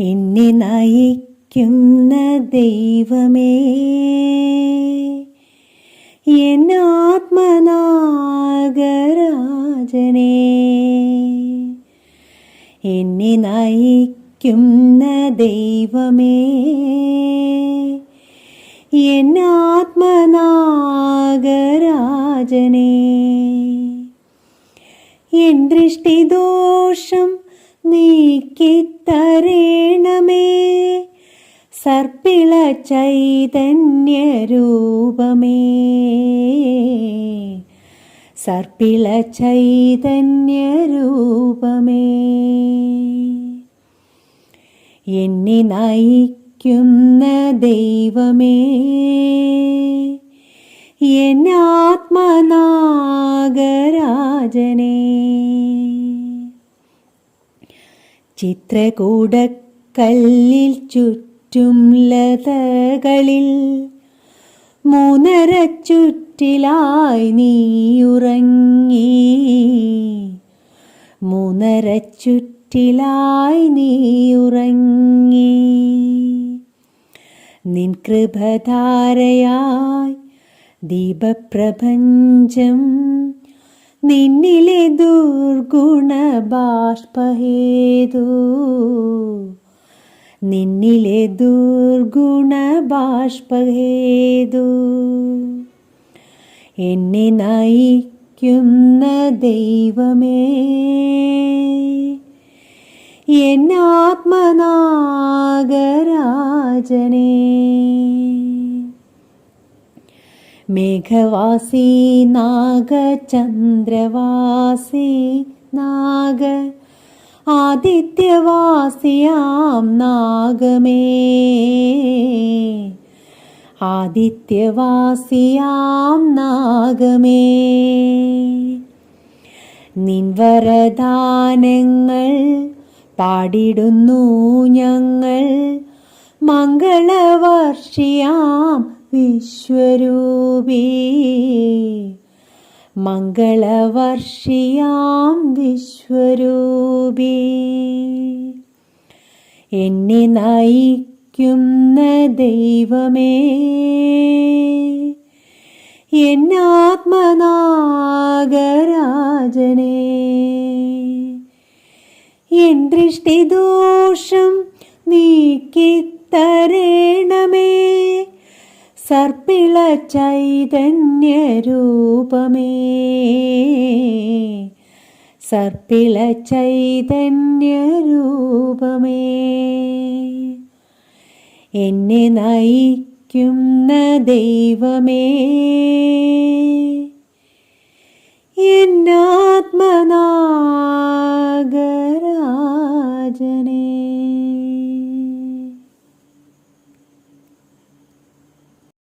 എന്നെ നയിക്കുന്ന ദൈവമേ എന്നാത്മനാഗരാജനേ എന്നെ നയിക്കുന്ന ദൈവമേ എന്നാത്മനാഗരാജനേ എൻ ദൃഷ്ടിദോഷം നീക്കിത്തരേണമേ. സർപ്പിള ചൈതന്യരൂപമേ. സർപ്പിള ചൈതന്യരൂപമേ. എന്നെ നയിക്കുന്ന ദൈവമേ. എന്നാത്മനാഗരാജനേ ചിത്രകൂടക്കല്ലിൽ ചുറ്റും ലതകളിൽ മൂന്നര ചുറ്റിലായി നീയുറങ്ങി മൂന്നര ചുറ്റിലായി നീയുറങ്ങി നിൻ കൃപധാരയായി ദീപപ്രപഞ്ചം നിന്നിലെ ദുർഗുണബാഷ്പഹേതു. നിന്നിലെ ദുർഗുണബാഷ്പഹേതു. എന്നെ നയിക്കുന്ന ദൈവമേ എന്നാത്മനാഗരാജനേ മേഘവാസി നാഗചന്ദ്രവാസി നാഗ ആദിത്യവാസിയാം നാഗമേ. ആദിത്യവാസിയാം നാഗമേ. നിൻവരദാനങ്ങൾ പാടിടുന്നു ഞങ്ങൾ. മംഗളവർഷിയാം വിശ്വരൂപി. മംഗളവർഷിയാം വിശ്വരൂപി. എന്നെ നയിക്കുന്ന ദൈവമേ എന്നാത്മനാഗരാജനേ എൻ ദൃഷ്ടിദോഷം നീക്കിത്തരേണമേ സർപ്പിള ചൈതന്യരൂപമേ. സർപ്പിള ചൈതന്യരൂപമേ. എന്നെ നയിക്കുന്ന ദൈവമേ.